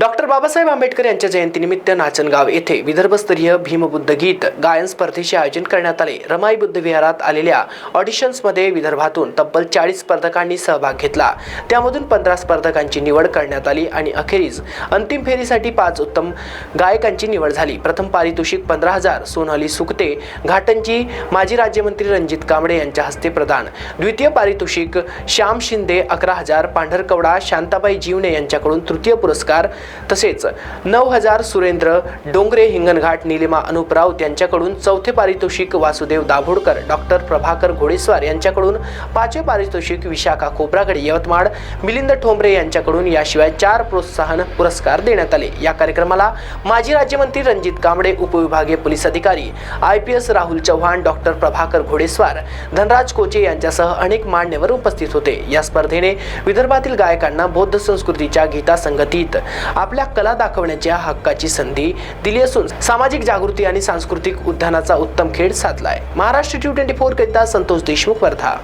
Doctor Babasaheb Ambedkar यांच्या जयंतीनिमित्त नाचनगाव येथे विदर्भस्तरीय भीमबुद्ध गीत गायन स्पर्धेचे आयोजन करण्यात आले. रमाई बुद्ध विहारात आलेल्या ऑडिशन्समध्ये विदर्भातून तब्बल चाळीस स्पर्धकांनी सहभाग घेतला. त्यामधून पंधरा स्पर्धकांची निवड करण्यात आली आणि अखेरीस अंतिम फेरीसाठी पाच उत्तम गायकांची निवड झाली. प्रथम पारितोषिक पंधरा हजार सोनाली सुकते घाटंची माजी राज्यमंत्री रणजित कांबळे यांच्या हस्ते प्रदान. द्वितीय पारितोषिक श्याम शिंदे अकरा हजार पांढरकवडा शांताबाई जीवने यांच्याकडून तृतीय पुरस्कार तसेच नऊ हजार सुरेंद्र डोंगरे हिंगणघाट निलिमा अनुप राऊत यांच्याकडून चौथे पारितोषिक वासुदेव दाभोडकर डॉक्टर प्रभाकर घोडेस्वार यांच्याकडून पाचवे पारितोषिक विशाखा खोब्रागडे यवतमाळ मिलिंद ठोंबरे यांच्याकडून याशिवाय चार प्रोत्साहन पुरस्कार देण्यात आले. या कार्यक्रमाला माजी राज्यमंत्री रणजित कांबळे उपविभागीय पोलीस अधिकारी I P S Rahul Chavan doctor Prabhakar Ghodeswar Dhanraj Koche यांच्यासह अनेक मान्यवर उपस्थित होते. या स्पर्धेने विदर्भातील गायकांना बौद्ध संस्कृतीच्या गीता संगतीत आपल्या कला दाखवण्याच्या हक्काची संधी दिली असून सामाजिक जागृती आणि सांस्कृतिक उद्यानाचा उत्तम खेळ साधलाय. महाराष्ट्र टी ट्वेंटी फोर करिता संतोष देशमुख वर्धा.